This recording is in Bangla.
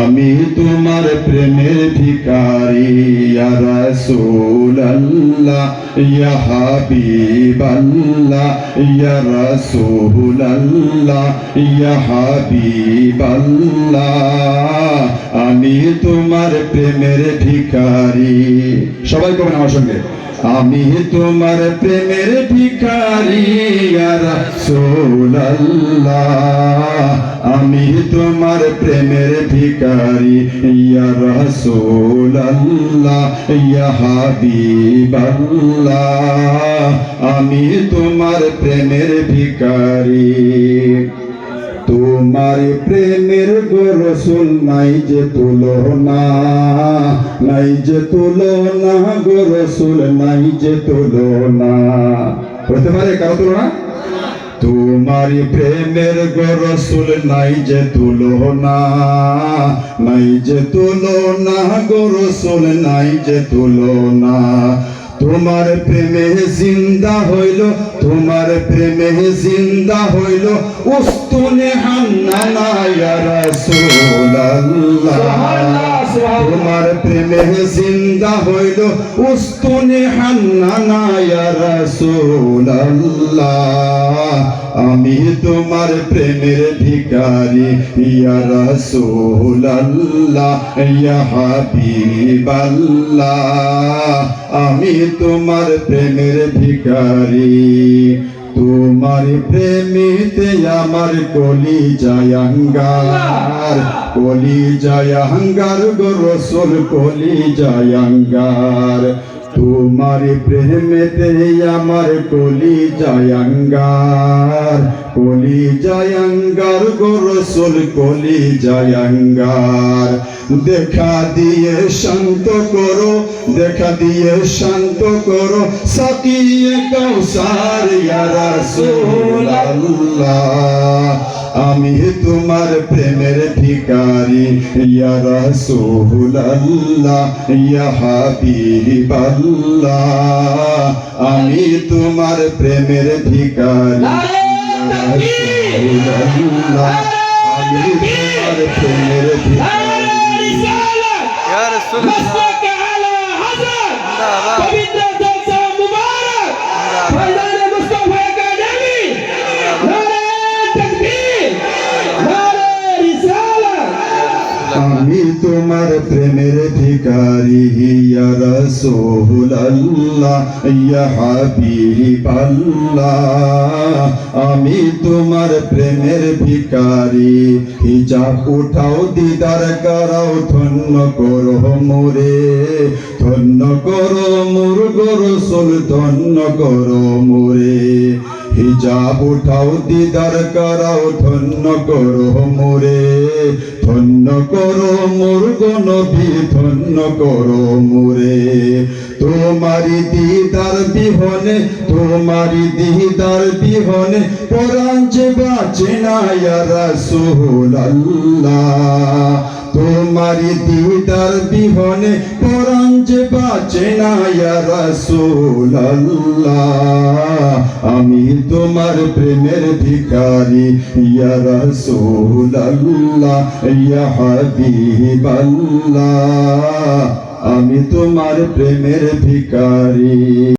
আমি তোমার প্রেমের ভিকারি ইয়া রাসূলুল্লাহ, ইয়া হাবিবাল্লাহ, ইয়া রাসূলুল্লাহ, ইয়া হাবিবাল্লাহ, আমি তোমার প্রেমের ভিকারি সবাই করবেন আমার সঙ্গে, আমি তোমার প্রেমের ভিখারি, ইয়া রাসূলুল্লাহ। আমি তোমার প্রেমের ভিখারি, ইয়া রাসূলুল্লাহ, ইয়া হাবিবাল্লাহ। আমি তোমার প্রেমের ভিখারি। তোমার প্রেমের গো রসুল নাই যে তুলনা, নাই যে তুলনা গো রসুল নাই যে তুলনা। হতে পারে কারও তুলনা? তোমার প্রেমের গো রসুল নাই যে তুলনা, নাই যে তুলনা গো রসুল নাই যে তুলনা। তোমার প্রেমে জিন্দা হইল, তোমার প্রেমে জিন্দা হইল, উস্তুনে হান্নানা ইয়া রাসূলুল্লাহ। তোমার প্রেমে জিন্দা হইল, উস্তুনে হান্নানা ইয়া রাসূলুল্লাহ। আমি তোমার প্রেমের ভিখারি, ইয়া রাসূলুল্লাহ, ইয়া হাবিবাল্লাহ। আমি তোমার প্রেমের ভিখারি। তোমার প্রেমিতে আমার কলি জায়াঙ্গার কলি জায়াঙ্গার গো রসুল, কলি জায়াঙ্গার তোমার প্রেমেতে আমার কলি জায়াঙ্গার কলি জায়াঙ্গার গো রসুল কলি জায়াঙ্গার। দেখা দিয়ে শান্ত করো, দেখা দিয়ে শান্ত করো, সাকিয়ে কৌসার ইয়া আমি তোমার প্রেমের ভিখারি ইয়া হাবিবাল্লাহ আমি তোমার প্রেমের রাসূলুল্লাহ আমি তোমার প্রেমের ভিখারি তোমার প্রেমের ভিখারি ইয়া রাসূলুল্লাহ আমি তোমার প্রেমের ভিখারি, হিজাব উঠাও দিদার, করাও ধন্য করো মোরে। ধন্য করো মোর গো রসুল, ধন্য করো মোরে। হিজাব উঠাও, দিদার করাও, ধন্য করো মোরে, ধন্য করো মোর গনবী ধন্য করো মোরে। তোমারি দিদার বিহনে তোমারি দিদার বিহনে পরাণ বাঁচে না ইয়া রাসূলুল্লাহ। তোমারি দিদার বিহনে যে বাঁচে না রাসূলুল্লাহ? আমি তোমার প্রেমের ভিকারি ইয়া রাসূলুল্লাহ, ইয়া হাবিবাল্লাহ। আমি তোমার প্রেমের ভিখারি।